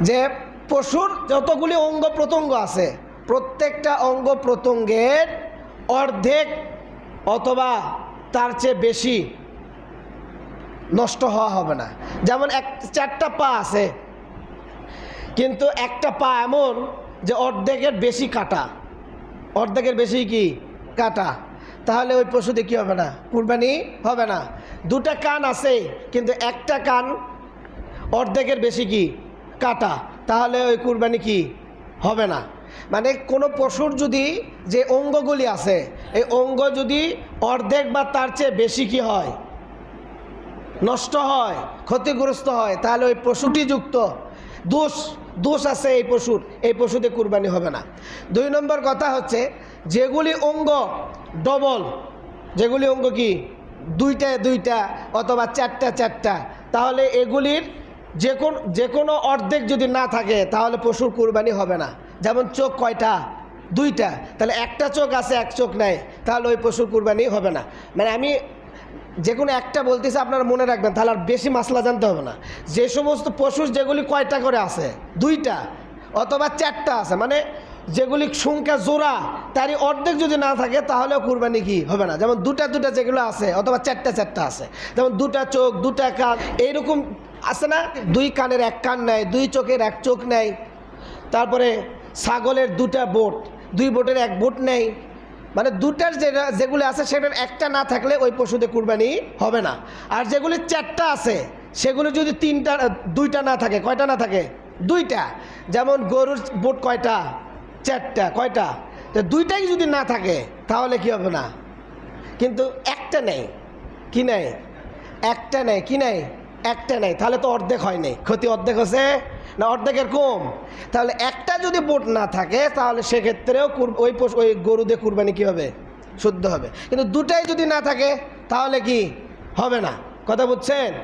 যে পশুর যতগুলি অঙ্গ প্রত্যঙ্গ আছে, প্রত্যেকটা অঙ্গ প্রত্যঙ্গের অর্ধেক অথবা তার চেয়ে বেশি নষ্ট হওয়া হবে না। যেমন এক, চারটা পা আছে, কিন্তু একটা পা এমন যে অর্ধেকের বেশি কাটা। অর্ধেকের বেশি কি? কাটা। তাহলে ওই পশুতে কি হবে না? কুরবানি হবে না। দুটা কান আছে, কিন্তু একটা কান অর্ধেকের বেশি কি? কাটা, তাহলে ওই কুরবানি কি? হবে না। মানে কোনো পশুর যদি যে অঙ্গগুলি আছে, এই অঙ্গ যদি অর্ধেক বা তার চেয়ে বেশি কি হয়? নষ্ট হয়, ক্ষতিগ্রস্ত হয়, তাহলে ওই পশুটি যুক্ত। দোষ দোষ আছে এই পশুর, এই পশুতে কুরবানি হবে না। দুই নম্বর কথা হচ্ছে, যেগুলি অঙ্গ ডবল, যেগুলি অঙ্গ কি? দুইটা দুইটা অথবা চারটা চারটা, তাহলে এগুলির যে কোন, যে কোনো অর্ধেক যদি না থাকে, তাহলে পশুর কুরবানি হবে না। যেমন চোখ কয়টা? দুইটা। তাহলে একটা চোখ আছে, এক চোখ নাই, তাহলে ওই পশুর কুরবানি হবে না। মানে আমি যে কোনো একটা বলতেছি, আপনারা মনে রাখবেন, তাহলে আর বেশি মশলা জানতে হবে না। যে সমস্ত পশুর যেগুলি কয়টা করে আছে? দুইটা, অথবা চারটা আছে। মানে যেগুলি সংখ্যা জোড়া, তারই অর্ধেক যদি না থাকে তাহলেও কুরবানি কি? হবে না। যেমন দুটা দুটা যেগুলো আছে, অথবা চারটা চারটা আছে। যেমন দুটা চোখ, দুটা কান, এইরকম আছে না? দুই কানের এক কান নেয় দুই চোখের এক চোখ নেয় তারপরে ছাগলের দুটা বোট, দুই বোটের এক বোট নেই। মানে দুটার যেটা, যেগুলো আছে, সেটার একটা না থাকলে ওই পশুতে কুরবানি হবে না। আর যেগুলি চারটা আছে, সেগুলো যদি তিনটা, দুইটা না থাকে, কয়টা না থাকে? দুইটা। যেমন গরুর বোট কয়টা? চারটা, কয়টা? তো দুইটাই যদি না থাকে, তাহলে কি হবে না? কিন্তু একটা নেই। কি নেই? একটা নেই। কি নেই? একটা নেই। তাহলে তো অর্ধেক হয় নাই। ক্ষতি অর্ধেক হচ্ছে না অর্ধেকের কম? তাহলে একটা যদি বোট না থাকে, তাহলে সেক্ষেত্রেও ওই ওই গরুদের কুরবানি কী হবে? শুদ্ধ হবে। কিন্তু দুটাই যদি না থাকে, তাহলে কি? হবে না। কথা বুঝছেন?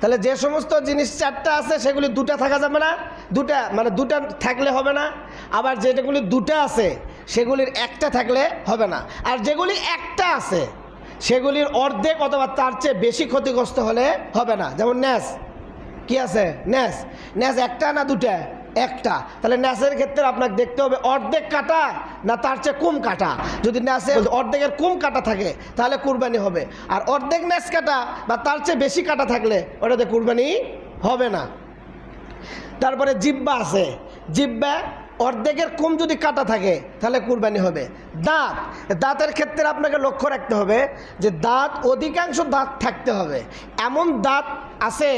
তাহলে যে সমস্ত জিনিস চারটা আছে, সেগুলি দুটা থাকা যাবে না। দুটা মানে দুটা থাকলে হবে না। আবার যেটাগুলি দুটা আছে, সেগুলির একটা থাকলে হবে না। আর যেগুলি একটা আছে, সেগুলির অর্ধেক অথবা তার চেয়ে বেশি ক্ষতিগ্রস্ত হলে হবে না। যেমন ন্যাস, কি আছে? ন্যাস। ন্যাস একটা না দুটা? একটা। তাহলে ন্যাসের ক্ষেত্রে আপনাকে দেখতে হবে অর্ধেক কাটা না তার চেয়ে কম কাটা। যদি ন্যাসে অর্ধেকের কম কাটা থাকে, তাহলে কুরবানি হবে। আর অর্ধেক ন্যাস কাটা বা তার চেয়ে বেশি কাটা থাকলে ওটাতে কুরবানি হবে না। তারপরে জিব্বা আছে। জিব্বা অর্ধেকের কম যদি কাটা থাকে, তাহলে কুরবানি হবে। দাঁত, দাঁতের ক্ষেত্রে আপনাকে লক্ষ্য রাখতে হবে যে দাঁত অধিকাংশ দাঁত থাকতে হবে। এমন দাঁত আছে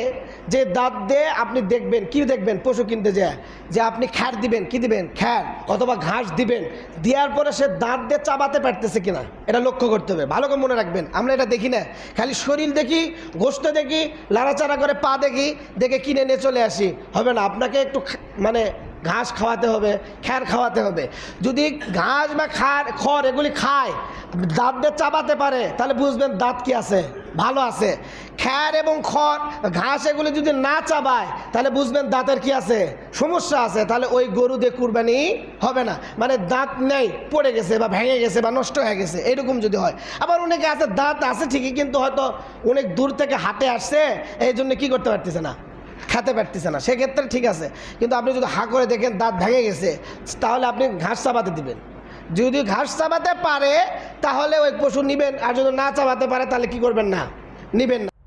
যে দাঁত দিয়ে আপনি দেখবেন, কি দেখবেন? পশু কিনতে যায়, যে আপনি খ্যার দিবেন, কি দিবেন? খ্যার অথবা ঘাস দিবেন। দেওয়ার পরে সে দাঁত দিয়ে চাবাতে পারতেছে কিনা, এটা লক্ষ্য করতে হবে। ভালো করে মনে রাখবেন, আমরা এটা দেখি না। খালি শরীর দেখি, গোস্ত দেখি, লাড়াচাড়া করে পা দেখি, দেখে কিনে নিয়ে চলে আসি। হবে না, আপনাকে একটু মানে ঘাস খাওয়াতে হবে, খ্যার খাওয়াতে হবে। যদি ঘাস বা খার খড় এগুলি খায় দাঁত দিয়ে চাবাতে পারে, তাহলে বুঝবেন দাঁত কি আছে? ভালো আছে। খ্যার এবং খড়, ঘাস এগুলি যদি না চাবায়, তাহলে বুঝবেন দাঁতের কি আছে? সমস্যা আছে, তাহলে ওই গরু দিয়ে কুরবানি হবে না। মানে দাঁত নেই, পড়ে গেছে বা ভেঙে গেছে বা নষ্ট হয়ে গেছে, এরকম যদি হয়। আবার অনেকে আছে, দাঁত আছে ঠিকই, কিন্তু হয়তো অনেক দূর থেকে হাটে আসছে এই জন্য কী করতে পারতেছে না? খেতে পারতেছে না। সেক্ষেত্রে ঠিক আছে। কিন্তু আপনি যদি হা করে দেখেন দাঁত ভেঙে গেছে, তাহলে আপনি ঘাস চাপাতে দিবেন। যদি ঘাস চাপাতে পারে, তাহলে ওই পশু নিবেন। আর যদি না চাপাতে পারে, তাহলে কি করবেন না? নিবেন না।